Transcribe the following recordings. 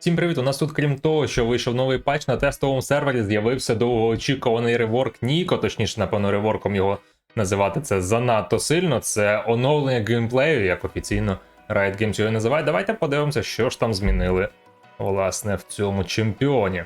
Всім привіт! У нас тут, крім того, що вийшов новий патч на тестовому сервері, з'явився довгоочікуваний реворк Ніко, точніше, напевно, реворком його називати це занадто сильно. Це оновлення геймплею, як офіційно Riot Games його називає. Давайте подивимося, що ж там змінили власне в цьому чемпіоні.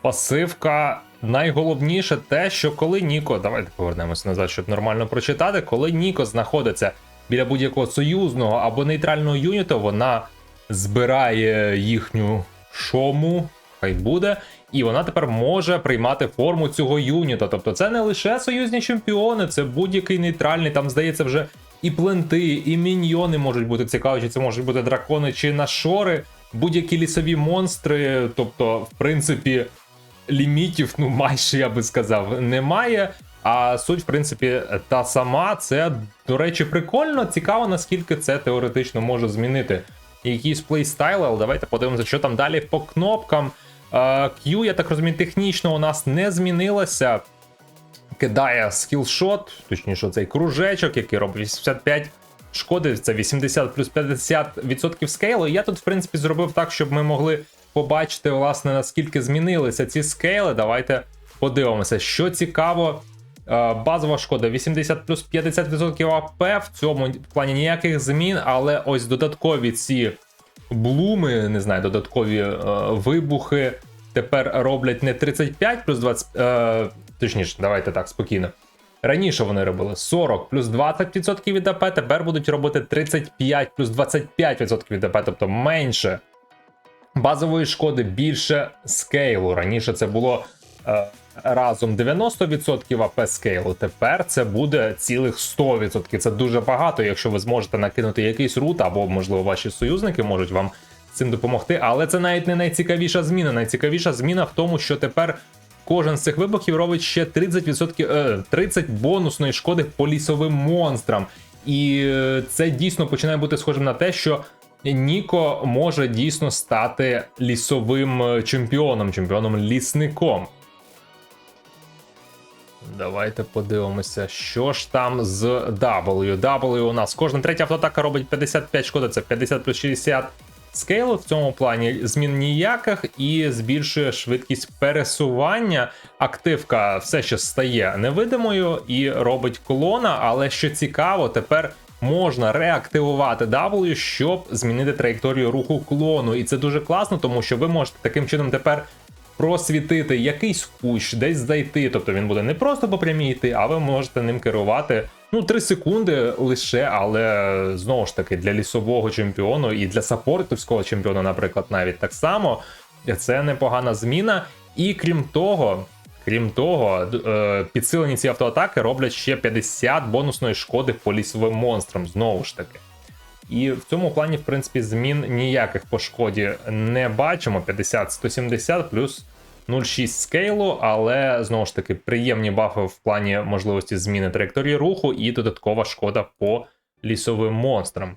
Пасивка. Найголовніше те, що коли Ніко, давайте повернемося назад, щоб нормально прочитати. Коли Ніко знаходиться біля будь-якого союзного або нейтрального юніту, вона збирає їхню шому, хай буде, і вона тепер може приймати форму цього юніта. Тобто це не лише союзні чемпіони, це будь-який нейтральний, там здається вже і пленти, і міньйони можуть бути цікаві, чи це можуть бути дракони чи нашори, будь-які лісові монстри. Тобто, в принципі, лімітів, ну майже я би сказав, немає. А суть, в принципі, та сама. Це, до речі, прикольно. Цікаво, наскільки це теоретично може змінити якийсь плейстайл, але давайте подивимося, що там далі по кнопкам. Q, я так розумію, технічно у нас не змінилося. Кидає скілшот, точніше, цей кружечок, який робить 85 шкоди, це 80 плюс 50% скейлу. І я тут, в принципі, зробив так, щоб ми могли побачити, власне, наскільки змінилися ці скейли. Давайте подивимося, що цікаво. Е, Базова шкода 80 плюс 50% АП. В цьому плані ніяких змін, але ось додаткові ці блуми, не знаю, додаткові е, вибухи тепер роблять не 35 плюс 20. Е, точніше, давайте так, спокійно. Раніше вони робили 40 плюс 20% від АП, тепер будуть робити 35 плюс 25% від АП, тобто менше базової шкоди, більше скейлу. Раніше це було разом 90% АП скейлу. Тепер це буде цілих 100%. Це дуже багато, якщо ви зможете накинути якийсь рут, або, можливо, ваші союзники можуть вам цим допомогти. Але це навіть не найцікавіша зміна. Найцікавіша зміна в тому, що тепер. Кожен з цих вибухів робить ще 30%, е, 30 бонусної шкоди по лісовим монстрам. І е, це дійсно починає бути схожим на те, що Ніко може дійсно стати лісовим е, чемпіоном, чемпіоном-лісником. Давайте подивимося, що ж там з W. W у нас кожна третя автоатака робить 55 шкоди, це 50 плюс 60 скейлу. В цьому плані змін ніяких і збільшує швидкість пересування. Активка все ще стає невидимою і робить колона, але що цікаво, тепер. Можна реактивувати W, щоб змінити траєкторію руху клону. І це дуже класно, тому що ви можете таким чином тепер просвітити якийсь кущ, десь зайти. Тобто він буде не просто по прямій йти, а ви можете ним керувати ну 3 секунди лише, але знову ж таки для лісового чемпіону і для саппортівського чемпіона, наприклад, навіть так само. Це непогана зміна. І крім того. Крім того, е, підсилені ці автоатаки роблять ще 50 бонусної шкоди по лісовим монстрам, знову ж таки. І в цьому плані, в принципі, змін ніяких по шкоді не бачимо. 50-170 плюс 0,6 скейлу, але знову ж таки приємні бафи в плані можливості зміни траєкторії руху і додаткова шкода по лісовим монстрам.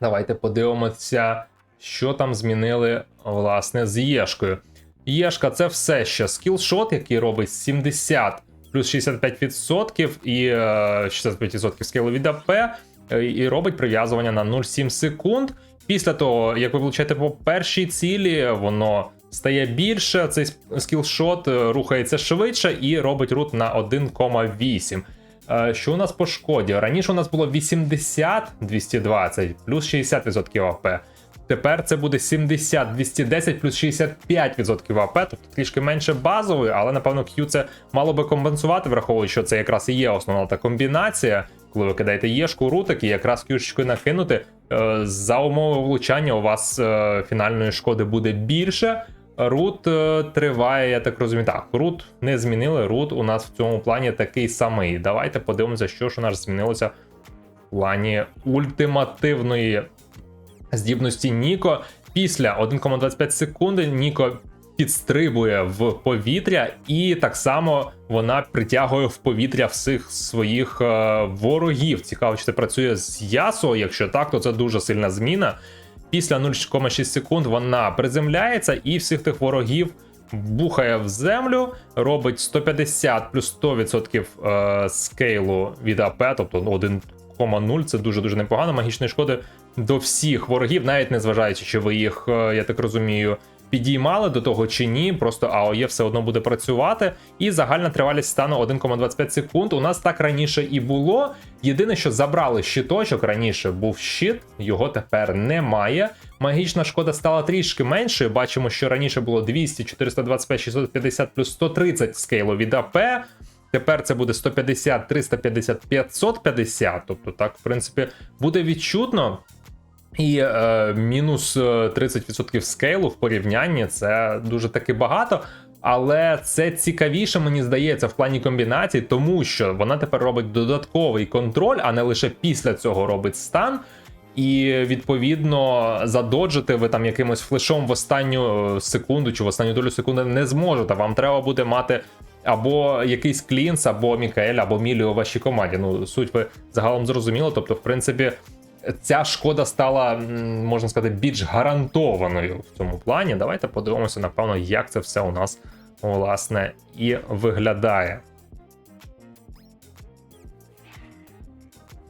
Давайте подивимося, що там змінили власне з Єшкою. Єшка це все ще скілшот, який робить 70 плюс 65% і 65% скейлу від АП, і робить прив'язування на 0,7 секунд. Після того, як ви влучаєте по першій цілі, воно стає більше. Цей скілшот рухається швидше і робить рут на 1,8. Що у нас по шкоді? Раніше у нас було 80-220 плюс 60% АП. Тепер це буде 70, 210 плюс 65% АП, тобто трішки менше базової, але напевно Q це мало би компенсувати, враховуючи, що це якраз і є основна та комбінація. Коли ви кидаєте єшку рутик і якраз Q накинути, е, за умови влучання у вас е, фінальної шкоди буде більше. Рут е, триває, я так розумію. Так, рут не змінили. Рут у нас в цьому плані такий самий. Давайте подивимося, що ж у нас змінилося в плані ультимативної здібності Ніко. Після 1,25 секунди Ніко підстрибує в повітря, і так само вона притягує в повітря всіх своїх е, ворогів. Цікаво, чи це працює з Ясо. Якщо так, то це дуже сильна зміна. Після 0,6 секунд вона приземляється і всіх тих ворогів бухає в землю, робить 150 плюс 100% е, скейлу від АП, тобто 1,0 це дуже дуже непогано. Магічної шкоди до всіх ворогів, навіть не зважаючи, чи ви їх, е, я так розумію, підіймали до того чи ні. Просто АОЄ все одно буде працювати. І загальна тривалість стану 1,25 секунд. У нас так раніше і було. Єдине, що забрали щиточок, раніше був щит, його тепер немає. Магічна шкода стала трішки меншою. Бачимо, що раніше було 200, 425, 650 плюс 130 скейлу від АП. Тепер це буде 150, 350, 550. Тобто, так, в принципі, буде відчутно. І е, мінус е, 30% скейлу в порівнянні це дуже таки багато. Але це цікавіше, мені здається, в плані комбінацій, тому що вона тепер робить додатковий контроль, а не лише після цього робить стан. І відповідно задоджити ви там якимось флешом в останню е, секунду чи в останню долю секунди не зможете. Вам треба буде мати або якийсь клінс, або Мікаель, або Мілі у вашій команді. Ну, суть ви загалом зрозуміло. Тобто, в принципі, ця шкода стала, можна сказати, більш гарантованою в цьому плані. Давайте подивимося, напевно, як це все у нас власне і виглядає.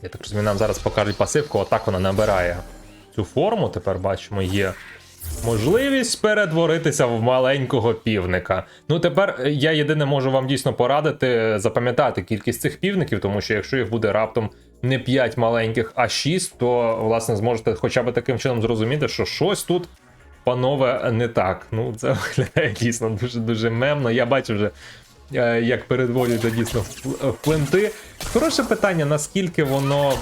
Я так розумію, нам зараз покажуть пасивку, отак вона набирає цю форму. Тепер бачимо, є можливість перетворитися в маленького півника. Ну тепер е, я єдине можу вам дійсно порадити запам'ятати кількість цих півників, тому що якщо їх буде раптом не 5 маленьких, а 6, то власне зможете хоча б таким чином зрозуміти, що щось тут. Панове, не так. Ну, це виглядає дійсно дуже дуже мемно. Я бачу вже, е, як передводять дійсно в пленти. Хороше питання, наскільки воно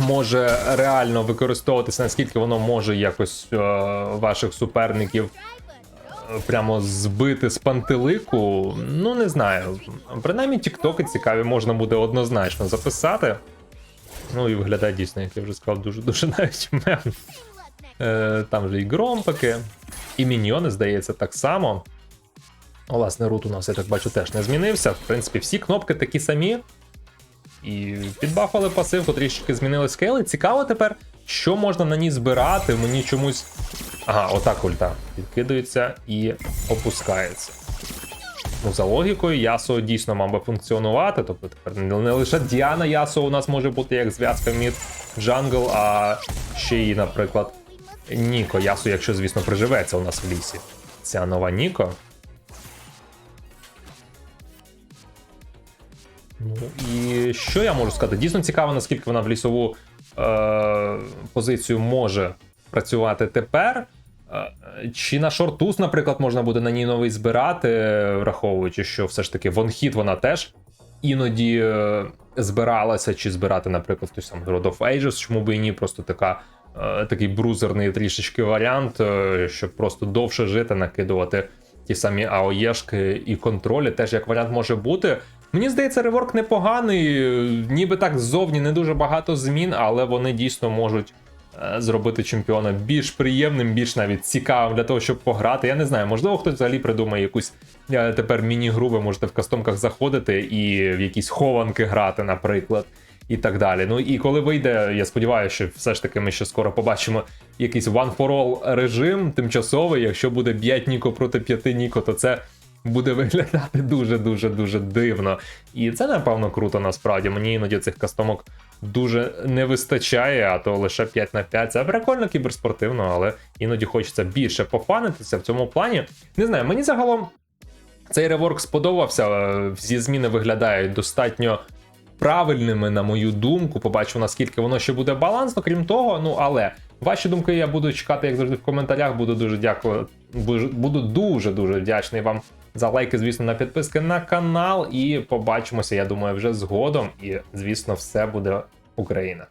може реально використовуватися, наскільки воно може якось е, ваших суперників е, прямо збити з пантелику. Ну, не знаю. Принаймні, тіктоки цікаві можна буде однозначно записати. Ну і виглядає дійсно, як я вже сказав, дуже дуже навіть мемно. Е, там же і громпики, і міньйони, здається, так само. Власне, рут у нас, я так бачу, теж не змінився. В принципі, всі кнопки такі самі. І підбафали пасивку, трішки змінили скейли. Цікаво тепер, що можна на ній збирати. Мені чомусь. Ага, отак ульта. Підкидується і опускається. Ну, за логікою, Ясо дійсно мав би функціонувати. Тобто тепер не лише Діана Ясо у нас може бути як зв'язка мід джангл, а ще й, наприклад, Ніко Ясо, якщо, звісно, приживеться у нас в лісі. Ця нова Ніко. Ну і що я можу сказати? Дійсно цікаво, наскільки вона в лісову е- позицію може працювати тепер. Е, Чи на шортуз, наприклад, можна буде на ній новий збирати, враховуючи, що все ж таки вонхіт вона теж іноді е, збиралася, чи збирати, наприклад, той самий Road of Ages, чому би і ні, просто така, е, такий брузерний трішечки варіант, щоб просто довше жити, накидувати ті самі АОЄшки і контролі, теж як варіант може бути. Мені здається, реворк непоганий, ніби так ззовні не дуже багато змін, але вони дійсно можуть е, зробити чемпіона більш приємним, більш навіть цікавим для того, щоб пограти. Я не знаю, можливо, хтось взагалі придумає якусь е, тепер міні-гру, ви можете в кастомках заходити і в якісь хованки грати, наприклад. І так далі. Ну і коли вийде, я сподіваюся, що все ж таки ми ще скоро побачимо якийсь one for all режим тимчасовий. Якщо буде 5 Ніко проти 5 Ніко, то це буде виглядати дуже дуже дивно. І це напевно круто насправді. Мені іноді цих кастомок дуже не вистачає, а то лише 5 на 5. Це прикольно кіберспортивно, але іноді хочеться більше пофанитися в цьому плані. Не знаю, мені загалом цей реворк сподобався. Всі зміни виглядають достатньо. Правильними, на мою думку, побачимо, наскільки воно ще буде балансно, крім того, ну але ваші думки я буду чекати, як завжди, в коментарях. Буду дуже дякую. Буду дуже дуже вдячний вам за лайки, звісно, на підписки на канал. І побачимося, я думаю, вже згодом. І, звісно, все буде Україна.